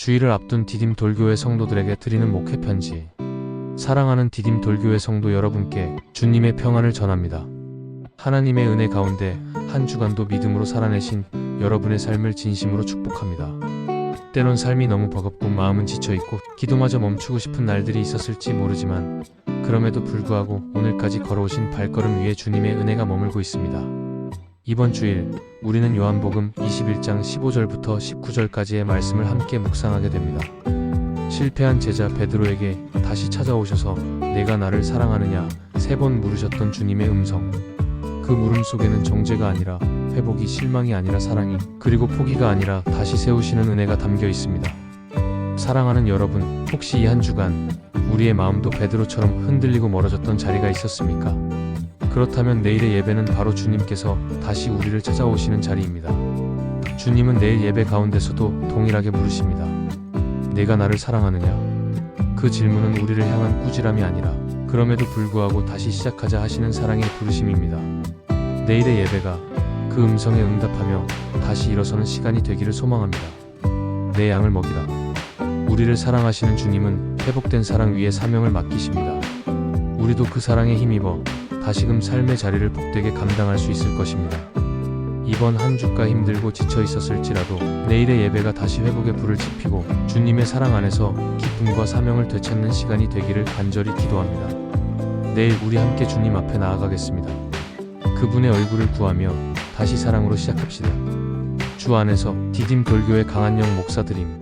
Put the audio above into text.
주일을 앞둔 디딤 돌교회 성도들에게 드리는 목회 편지. 사랑하는 디딤 돌교회 성도 여러분께 주님의 평안을 전합니다. 하나님의 은혜 가운데 한 주간도 믿음으로 살아내신 여러분의 삶을 진심으로 축복합니다. 때론 삶이 너무 버겁고 마음은 지쳐있고 기도마저 멈추고 싶은 날들이 있었을지 모르지만 그럼에도 불구하고 오늘까지 걸어오신 발걸음 위에 주님의 은혜가 머물고 있습니다. 이번 주일 우리는 요한복음 21장 15절부터 19절까지의 말씀을 함께 묵상하게 됩니다. 실패한 제자 베드로에게 다시 찾아오셔서 내가 나를 사랑하느냐 세 번 물으셨던 주님의 음성. 그 물음 속에는 정죄가 아니라 회복이 실망이 아니라 사랑이 그리고 포기가 아니라 다시 세우시는 은혜가 담겨 있습니다. 사랑하는 여러분, 혹시 이 한 주간 우리의 마음도 베드로처럼 흔들리고 멀어졌던 자리가 있었습니까? 그렇다면 내일의 예배는 바로 주님께서 다시 우리를 찾아오시는 자리입니다. 주님은 내일 예배 가운데서도 동일하게 물으십니다. 내가 나를 사랑하느냐? 그 질문은 우리를 향한 꾸지람이 아니라 그럼에도 불구하고 다시 시작하자 하시는 사랑의 부르심입니다. 내일의 예배가 그 음성에 응답하며 다시 일어서는 시간이 되기를 소망합니다. 내 양을 먹이라. 우리를 사랑하시는 주님은 회복된 사랑 위에 사명을 맡기십니다. 우리도 그 사랑에 힘입어 다시금 삶의 자리를 복되게 감당할 수 있을 것입니다. 이번 한 주가 힘들고 지쳐 있었을지라도 내일의 예배가 다시 회복의 불을 지피고 주님의 사랑 안에서 기쁨과 사명을 되찾는 시간이 되기를 간절히 기도합니다. 내일 우리 함께 주님 앞에 나아가겠습니다. 그분의 얼굴을 구하며 다시 사랑으로 시작합시다. 주 안에서 디딤 돌교의 강한영 목사드림